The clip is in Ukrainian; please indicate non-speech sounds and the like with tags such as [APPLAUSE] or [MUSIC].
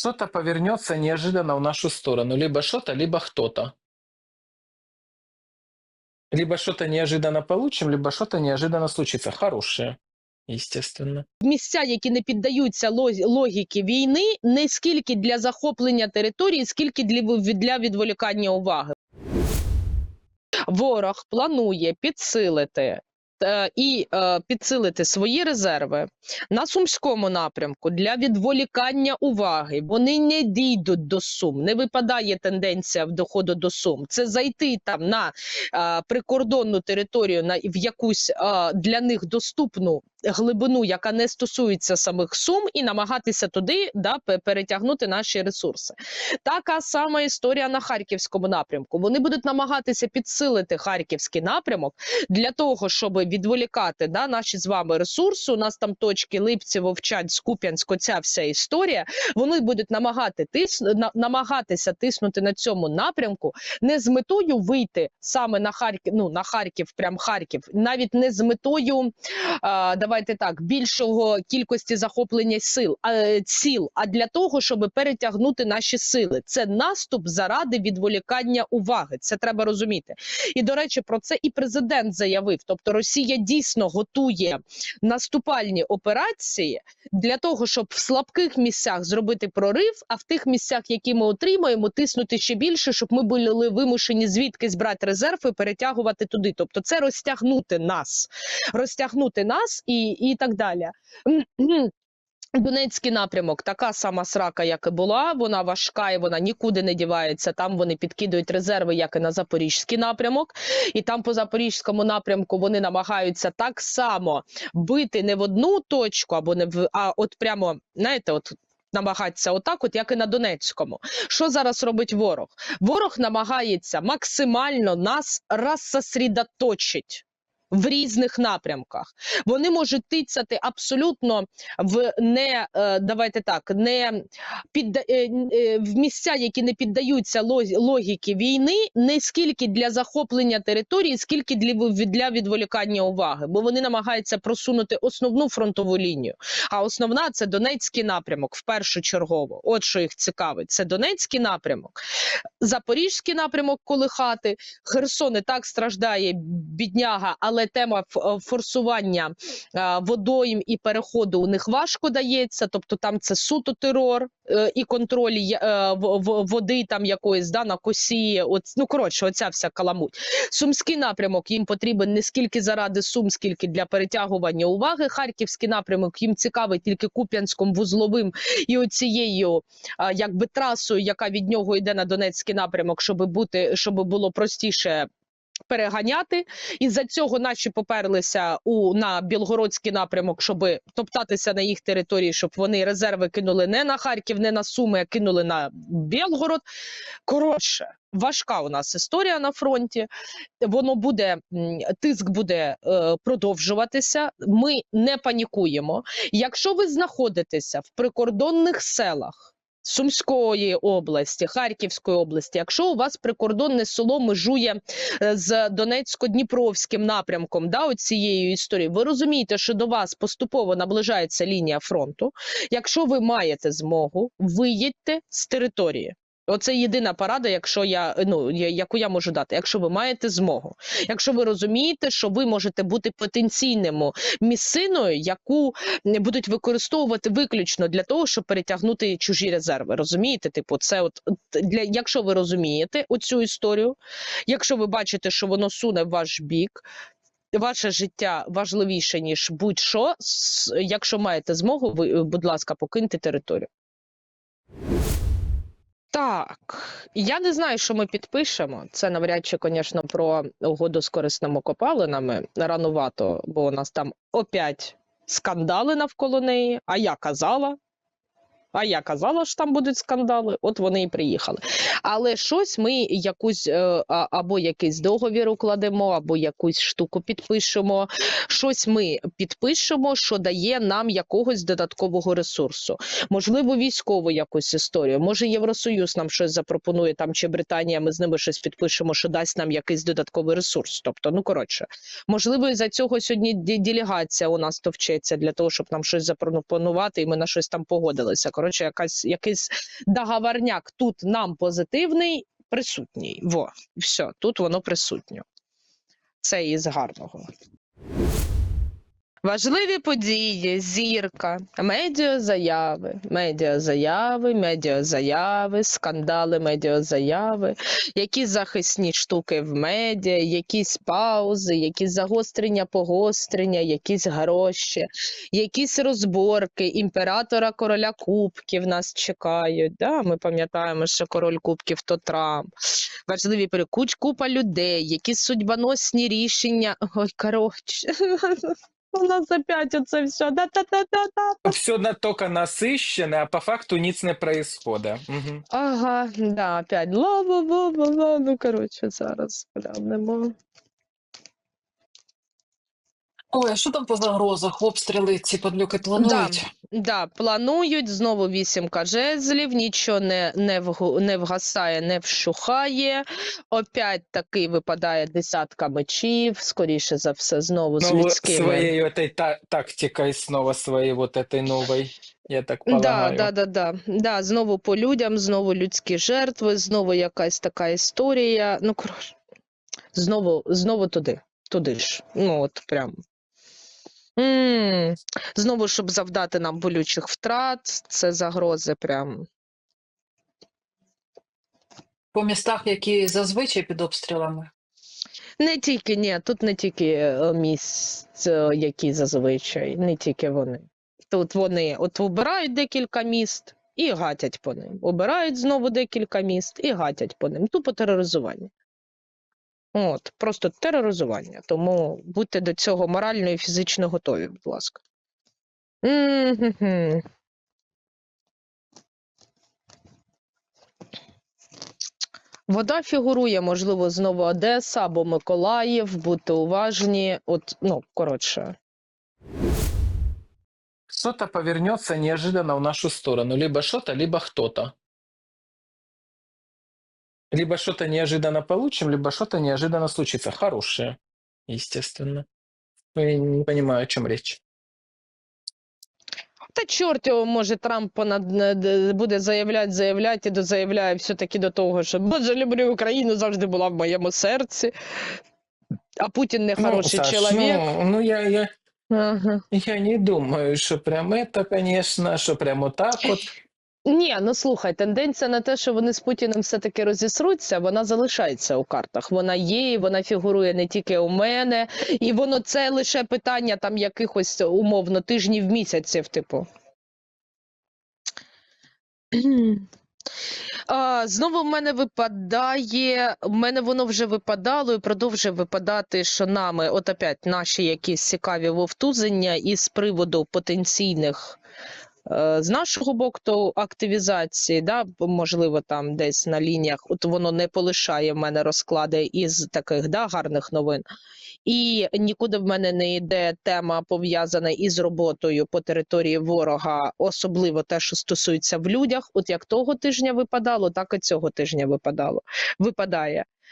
Что-то повернется неожиданно в нашу сторону. Либо что-то, либо кто-то. Либо что-то неожиданно получим, либо что-то неожиданно случится. Хорошее, естественно. місця, які не піддаються логіки війни, не скільки для захоплення території, скільки для відволікання уваги. Ворог планує підсилити. Е, І е, підсилити свої резерви на сумському напрямку для відволікання уваги. Вони не дійдуть до сум. Не випадає тенденція в доходу до сум. Це зайти там на е, прикордонну територію на в якусь для них доступну глибину, яка не стосується самих сум, і намагатися туди да, перетягнути наші ресурси. Така сама історія на харківському напрямку. Вони будуть намагатися підсилити харківський напрямок для того, щоб відволікати да, наші з вами ресурси. У нас там точки Липці, Вовчанськ, Куп'янськ, ця вся історія. Вони будуть намагати тис... на- намагатися тиснути на цьому напрямку не з метою вийти саме на Харків, ну на Харків, прям Харків, навіть не з метою а, давайте так, більшого кількості захоплення сил, а, ціл, а для того, щоб перетягнути наші сили. Це наступ заради відволікання уваги. Це треба розуміти. І до речі, про це і президент заявив. Тобто, Росія дійсно готує наступальні операції для того, щоб в слабких місцях зробити прорив, а в тих місцях, які ми отримаємо, тиснути ще більше, щоб ми були вимушені звідкись брати резерв і перетягувати туди. Тобто, це розтягнути нас розтягнути нас і, і так далі. Донецький напрямок така сама срака, як і була. Вона важка і вона нікуди не дівається. Там вони підкидують резерви, як і на запорізький напрямок. І там по запорізькому напрямку вони намагаються так само бити не в одну точку, або не в а от прямо знаєте, от. Намагатися отак, от як і на Донецькому. Що зараз робить ворог? Ворог намагається максимально нас розсосредоточить в різних напрямках. Вони можуть тицяти абсолютно в не е, давайте так, не підда, е, е, в місця, які не піддаються ло- логіки війни, не скільки для захоплення території, скільки для, для відволікання уваги, бо вони намагаються просунути основну фронтову лінію. А основна це Донецький напрямок в першу чергово. От що їх цікавить, це Донецький напрямок, Запорізький напрямок колихати. Херсон і так страждає бідняга, але тема е, форсування е, водойм і переходу у них важко дається. Тобто там це суто терор е, і контроль води там якоїсь да, на косі. От, ну коротше, оця вся каламуть. Сумський напрямок їм потрібен не скільки заради сум, скільки для перетягування уваги. Харківський напрямок їм цікавий тільки Куп'янськом вузловим і оцією якби трасою, яка від нього йде на Донецький напрямок, щоб бути, щоб було простіше. Переганяти і за цього наші поперлися у на білгородський напрямок, щоб топтатися на їх території, щоб вони резерви кинули не на Харків, не на Суми, а кинули на Білгород. Коротше, важка у нас історія на фронті. Воно буде тиск буде е, продовжуватися. Ми не панікуємо. Якщо ви знаходитеся в прикордонних селах. Сумської області, Харківської області, якщо у вас прикордонне село межує е, з Донецько-Дніпровським напрямком, да, цією історією, ви розумієте, що до вас поступово наближається лінія фронту. Якщо ви маєте змогу, виїдьте з території. Оце єдина порада, якщо я ну яку я можу дати, якщо ви маєте змогу, якщо ви розумієте, що ви можете бути потенційним місциною, яку будуть використовувати виключно для того, щоб перетягнути чужі резерви. Розумієте? Типу, це от для якщо ви розумієте оцю історію, якщо ви бачите, що воно суне в ваш бік. Ваше життя важливіше ніж будь-що. Якщо маєте змогу, ви, будь ласка, покиньте територію. Так, я не знаю, що ми підпишемо. Це навряд чи, звісно, про угоду з корисними копалинами. Ранувато, бо у нас там опять скандали навколо неї. А я казала. А я казала, що там будуть скандали, от вони і приїхали. Але щось ми якусь е, або якийсь договір укладемо, або якусь штуку підпишемо. Щось ми підпишемо, що дає нам якогось додаткового ресурсу. Можливо, військову якусь історію. Може, Євросоюз нам щось запропонує там, чи Британія, ми з ними щось підпишемо, що дасть нам якийсь додатковий ресурс. Тобто, ну коротше, можливо, із за цього сьогодні делегація у нас товчеться для того, щоб нам щось запропонувати, і ми на щось там погодилися. Коротше, якась якийсь договорняк тут нам позитивний, присутній. Во, все, тут воно присутнє. Це із гарного. Важливі події, зірка, медіазаяви, медіазаяви, медіазаяви, скандали, медіазаяви, якісь захисні штуки в медіа, якісь паузи, якісь загострення, погострення, якісь гроші, якісь розборки імператора короля кубків нас чекають. Да? Ми пам'ятаємо, що король кубків то Трамп. Важливі пере- куч- купа людей, якісь судьбоносні рішення. Ой, коротше. [LAUGHS] У нас опять оце все. Да, да, да, да, да. Все на только насыщенное, а по факту ніц не происходит. Угу. Ага, да, опять ла-ла-ла-ла-ла. Ну, коротше, зараз глянемо. Ой, а що там по загрозах? Обстріли ці падлюки планують? Да, планують знову вісімка жезлів, нічого не, не, вгу- не вгасає, не вщухає. Опять таки випадає десятка мечів, скоріше за все, знову з Ну, вот людськими. этой та тактикой снова своей вот этой новой, я так Да, да, да, да. Да, знову по людям, знову людські жертви, знову якась така історія. Ну, коротше, знову, знову туди, туди ж. Ну, от прям. М Знову, щоб завдати нам болючих втрат, це загрози прям. По містах, які зазвичай під обстрілами. Не тільки, ні, тут не тільки е, місць, е, які зазвичай, не тільки вони. Тут вони от обирають декілька міст і гатять по ним. Обирають знову декілька міст і гатять по ним. Тупо тероризування. От, просто тероризування. Тому будьте до цього морально і фізично готові, будь ласка. М-ге-ге. Вода фігурує, можливо, знову Одеса або Миколаїв, будьте уважні. От, ну, коротше. Что-то повернется неожиданно в нашу сторону. Либо что-то, либо кто-то. Либо что-то неожиданно получим, либо что-то неожиданно случится. Хорошее, естественно. Я не понимаю, о чем речь. Та чорт його, може, Трамп понад буде заявляти, заявляти і дозаявляє все-таки до того, що Боже, люблю Україну, завжди була в моєму серці. А Путін не хороший ну, Саш, чоловік. ну, ну я, я, Ага. я не думаю, что прям это, конечно, что прям вот так вот. Ні, ну слухай, тенденція на те, що вони з Путіним все-таки розісруться, вона залишається у картах. Вона є, вона фігурує не тільки у мене, і воно це лише питання там якихось умовно тижнів місяців, типу. Знову в мене випадає, в мене воно вже випадало і продовжує випадати, що нами, от опять наші якісь цікаві вовтузення із приводу потенційних з нашого боку то активізації, да, можливо, там десь на лініях, от воно не полишає в мене розклади із таких да, гарних новин. І нікуди в мене не йде тема пов'язана із роботою по території ворога, особливо те, що стосується в людях. От як того тижня випадало, так і цього тижня випадало. Випадає.